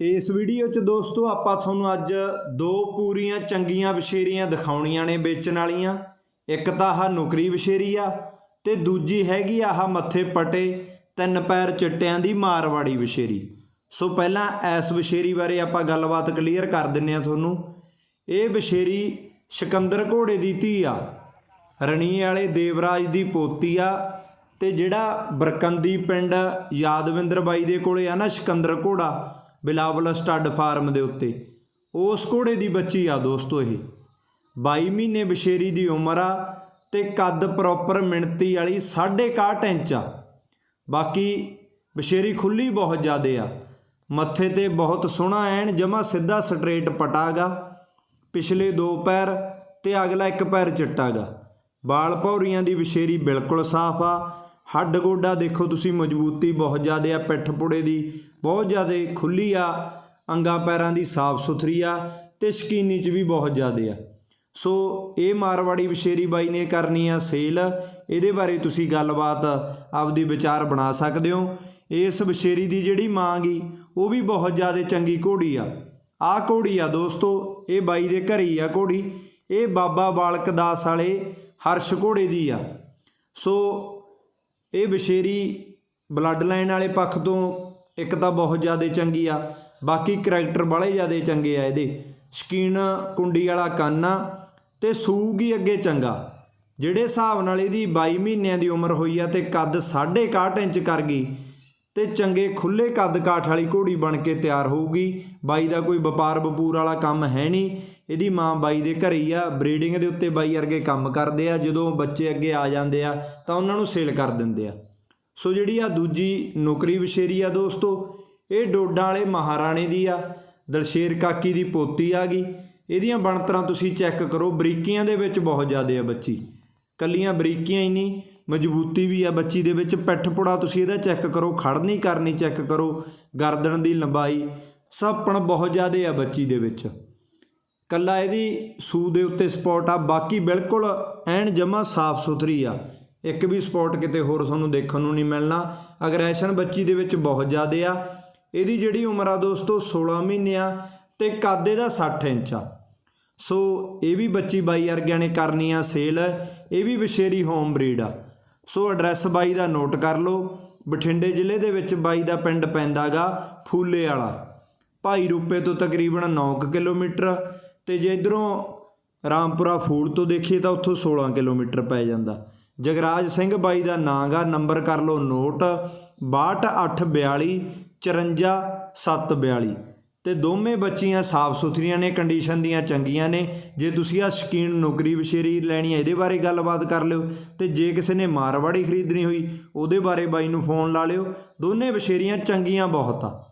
ਇਸ ਵੀਡੀਓ 'ਚ ਦੋਸਤੋ ਆਪਾਂ ਤੁਹਾਨੂੰ ਅੱਜ ਦੋ ਪੂਰੀਆਂ ਚੰਗੀਆਂ ਵਿਸ਼ੇਰੀਆਂ ਦਿਖਾਉਣੀਆਂ ਨੇ, ਵੇਚਣ ਵਾਲੀਆਂ। ਇੱਕ ਤਾਂ ਆਹ ਨੁਕਰੀ ਵਿਸ਼ੇਰੀ ਆ ਤੇ ਦੂਜੀ ਹੈਗੀ ਆਹ ਮੱਥੇ ਪਟੇ ਤਿੰਨ ਪੈਰ ਚਿੱਟਿਆਂ ਦੀ ਮਾਰਵਾੜੀ ਵਿਸ਼ੇਰੀ। ਸੋ ਪਹਿਲਾਂ ਇਸ ਵਿਸ਼ੇਰੀ ਬਾਰੇ ਆਪਾਂ ਗੱਲਬਾਤ ਕਲੀਅਰ ਕਰ ਦਿੰਨੇ ਆ ਤੁਹਾਨੂੰ। ਇਹ ਵਿਸ਼ੇਰੀ ਸਿਕੰਦਰ ਘੋੜੇ ਦੀ ਧੀ ਆ ਰਣੀ ਵਾਲੇ ਦੇਵਰਾਜ ਦੀ ਪੋਤੀ ਆ ਤੇ ਜਿਹੜਾ ਬਰਕੰਦੀ ਪਿੰਡ ਯਾਦਵਿੰਦਰ ਬਾਈ ਦੇ ਕੋਲੇ ਆ ਨਾ ਸਿਕੰਦਰ ਘੋੜਾ ਬਿਲਾਵਲ ਸਟੱਡ ਫਾਰਮ ਦੇ ਉੱਤੇ। ਉਸ ਘੋੜੇ ਦੀ ਬੱਚੀ ਆ ਦੋਸਤੋ ਇਹ। 22 ਮਹੀਨੇ ਬਸ਼ੇਰੀ ਦੀ ਉਮਰ ਆ ਤੇ ਕੱਦ ਪ੍ਰੋਪਰ ਮਿਣਤੀ ਵਾਲੀ 61 ਇੰਚ ਆ। ਬਾਕੀ ਬਸ਼ੇਰੀ ਖੁੱਲੀ ਬਹੁਤ ਜ਼ਿਆਦੇ ਆ। ਮੱਥੇ ਤੇ ਬਹੁਤ ਸੋਹਣਾ ਐਨ ਜਮਾ ਸਿੱਧਾ ਸਟ੍ਰੇਟ ਪਟਾਗਾ। ਪਿਛਲੇ ਦੋ ਪੈਰ ਤੇ ਅਗਲਾ ਇੱਕ ਪੈਰ ਚਿੱਟਾਗਾ। ਬਾਲ ਭੌਰੀਆਂ ਦੀ ਵਿਸ਼ੇਰੀ ਬਿਲਕੁਲ ਸਾਫ਼ ਆ। ਹੱਡ ਗੋਡਾ ਦੇਖੋ ਤੁਸੀਂ ਮਜ਼ਬੂਤੀ, ਬਹੁਤ ਜ਼ਿਆਦਾ ਆ, ਪਿੱਠ ਪੁੜੇ ਦੀ, ਬਹੁਤ ਜ਼ਿਆਦਾ ਖੁੱਲੀ ਆ, ਅੰਗਾ ਪੈਰਾਂ ਦੀ ਸਾਫ਼ ਸੁਥਰੀ ਆ ਤੇ ਸ਼ਕੀਨੀ ਚ ਵੀ ਬਹੁਤ ਜ਼ਿਆਦਾ ਆ। ਸੋ ਇਹ ਮਾਰਵਾੜੀ ਵਿਸ਼ੇਰੀ ਬਾਈ ਨੇ ਕਰਨੀ ਆ ਸੇਲ, ਇਹਦੇ ਬਾਰੇ ਤੁਸੀਂ ਗੱਲਬਾਤ ਆਪਦੀ ਵਿਚਾਰ ਬਣਾ ਸਕਦੇ ਹੋ। ਇਸ ਵਿਸ਼ੇਰੀ ਦੀ ਜਿਹੜੀ ਮਾਂ ਗੀ ਉਹ ਵੀ ਬਹੁਤ ਜ਼ਿਆਦਾ ਚੰਗੀ ਘੋੜੀ ਆ। ਆਹ ਘੋੜੀ ਆ ਦੋਸਤੋ, ਇਹ ਬਾਈ ਦੇ ਘਰੇ ਹੀ ਆ ਘੋੜੀ, ਇਹ ਬਾਬਾ ਬਾਲਕ ਦਾਸ ਵਾਲੇ ਹਰਸ਼ ਘੋੜੇ ਦੀ ਆ। ਸੋ ਇਹ ਵਿਸ਼ੇਰੀ ਬਲੱਡ ਲਾਈਨ ਵਾਲੇ ਪੱਖ ਤੋਂ ਇੱਕ ਤਾਂ ਬਹੁਤ ਜ਼ਿਆਦਾ ਚੰਗੀ ਆ, ਬਾਕੀ ਕਰੈਕਟਰ ਬਾਲੇ ਜ਼ਿਆਦਾ ਚੰਗੇ ਆ ਇਹਦੇ। ਸ਼ਕੀਨ ਕੁੰਡੀ ਵਾਲਾ ਕੰਨ ਆ ਤੇ ਸੂਗੀ ਅੱਗੇ ਚੰਗਾ। ਜਿਹੜੇ ਹਿਸਾਬ ਨਾਲ ਇਹਦੀ 22 ਮਹੀਨਿਆਂ ਦੀ ਉਮਰ ਹੋਈ ਆ ਤੇ ਕੱਦ 61 ਇੰਚ ਕਰ ਗਈ ਤੇ ਚੰਗੇ ਖੁੱਲੇ ਕੱਦ ਕਾਠ ਵਾਲੀ ਘੋੜੀ ਬਣ ਕੇ ਤਿਆਰ ਹੋਊਗੀ। ਬਾਈ ਦਾ ਕੋਈ ਵਪਾਰ ਵਪੂਰ ਵਾਲਾ ਕੰਮ ਹੈ ਨਹੀਂ। ਇਹਦੀ ਮਾਂ ਬਾਈ ਦੇ ਘਰੇ ਹੀ ਆ। ਬਰੀਡਿੰਗ ਦੇ ਉੱਤੇ ਬਾਈ ਵਰਗੇ ਕੰਮ ਕਰਦੇ ਆ। ਜਦੋਂ ਬੱਚੇ ਅੱਗੇ ਆ ਜਾਂਦੇ ਆ, ਤਾਂ ਉਹਨਾਂ ਨੂੰ ਸੇਲ ਕਰ ਦਿੰਦੇ ਆ। ਸੋ ਜਿਹੜੀ ਆ ਦੂਜੀ ਨੌਕਰੀ ਵਿਸ਼ੇਰੀ ਆ ਦੋਸਤੋ, ਇਹ ਡੋਡਾਂ ਵਾਲੇ ਮਹਾਰਾਣੇ ਦੀ ਆ। ਦਲਸ਼ੇਰ ਕਾਕੀ ਦੀ ਪੋਤੀ ਆ ਗਈ। ਇਹਦੀਆਂ ਬਣਤਰਾਂ ਤੁਸੀਂ ਚੈੱਕ ਕਰੋ। ਬਰੀਕੀਆਂ ਦੇ ਵਿੱਚ ਬਹੁਤ ਜ਼ਿਆਦਾ ਆ ਬੱਚੀ। ਕੱਲੀਆਂ ਬਰੀਕੀਆਂ ਹੀ ਨਹੀਂ। ਮਜ਼ਬੂਤੀ ਵੀ ਆ ਬੱਚੀ ਦੇ ਵਿੱਚ। ਪਿੱਠ ਪੁੜਾ ਤੁਸੀਂ ਇਹਦਾ ਚੈੱਕ ਕਰੋ ਖੜ ਨਹੀਂ ਕਰਨੀ ਚੈੱਕ ਕਰੋ, ਗਰਦਨ ਦੀ ਲੰਬਾਈ, ਸੱਪਣ ਬਹੁਤ ਜ਼ਿਆਦਾ ਆ ਬੱਚੀ ਦੇ ਵਿੱਚ। ਕੱਲਾ ਇਹਦੀ ਸੂ ਦੇ ਉੱਤੇ ਸਪੌਟ ਆ, ਬਾਕੀ ਬਿਲਕੁਲ ਐਨ ਜਮਾ ਸਾਫ਼ ਸੁਥਰੀ ਆ। ਇੱਕ ਵੀ ਸਪੌਟ ਕਿਤੇ ਹੋਰ ਤੁਹਾਨੂੰ ਦੇਖਣ ਨੂੰ ਨਹੀਂ ਮਿਲਣਾ। ਅਗਰੈਸ਼ਨ ਬੱਚੀ ਦੇ ਵਿੱਚ ਬਹੁਤ ਜ਼ਿਆਦਾ ਆ, ਇਹਦੀ ਜਿਹੜੀ ਉਮਰ ਆ ਦੋਸਤੋ 16 ਮਹੀਨੇ ਆ ਤੇ ਕਾਦੇ ਦਾ 60 ਇੰਚ ਆ। ਸੋ ਇਹ ਵੀ ਬੱਚੀ ਬਾਈ ਵਰਗਿਆਂ ਨੇ ਕਰਨੀ ਆ ਸੇਲ, ਇਹ ਵੀ ਵਿਸ਼ੇਰੀ ਹੋਮ ਬਰੀਡ ਆ। ਸੋ ਐਡਰੈਸ ਬਾਈ ਦਾ ਨੋਟ ਕਰ ਲਓ। ਬਠਿੰਡੇ ਜ਼ਿਲ੍ਹੇ ਦੇ ਵਿੱਚ ਬਾਈ ਦਾ ਪਿੰਡ ਪੈਂਦਾਗਾ ਫੂਲੇ ਵਾਲਾ। ਭਾਈ ਰੂਪੇ ਤੋਂ ਤਕਰੀਬਨ 9 ਕਿਲੋਮੀਟਰ ਤੇ ਜੇ ਇਧਰੋਂ ਰਾਮਪੁਰਾ ਫੂਲ ਤੋਂ ਦੇਖੀਏ ਤਾਂ ਉੱਥੋਂ 16 ਕਿਲੋਮੀਟਰ ਪੈ ਜਾਂਦਾ। ਜਗਰਾਜ ਸਿੰਘ ਬਾਈ ਦਾ ਨਾਂ ਗਾ ਨੰਬਰ ਕਰ ਲਓ ਨੋਟ 6282 54742 ਤੇ ਦੋਵੇਂ ਬੱਚੀਆਂ ਸਾਫ਼ ਸੁਥਰੀਆਂ ਨੇ ਕੰਡੀਸ਼ਨ ਦੀਆਂ ਚੰਗੀਆਂ ਨੇ। ਜੇ ਤੁਸੀਂ ਆ ਸ਼ਕੀਨ ਨੌਕਰੀ ਵਿਸ਼ੇਰੀ ਲੈਣੀ ਹੈ, ਇਹਦੇ ਬਾਰੇ ਗੱਲਬਾਤ ਕਰ ਲਿਓ। ਤੇ ਜੇ ਕਿਸੇ ਨੇ ਮਾਰਵਾੜੀ ਖਰੀਦਣੀ ਹੋਈ, ਉਹਦੇ ਬਾਰੇ ਬਾਈ ਨੂੰ ਫੋਨ ਲਾ ਲਿਓ। ਦੋਨੇ ਵਿਸ਼ੇਰੀਆਂ ਚੰਗੀਆਂ ਬਹੁਤ ਆ।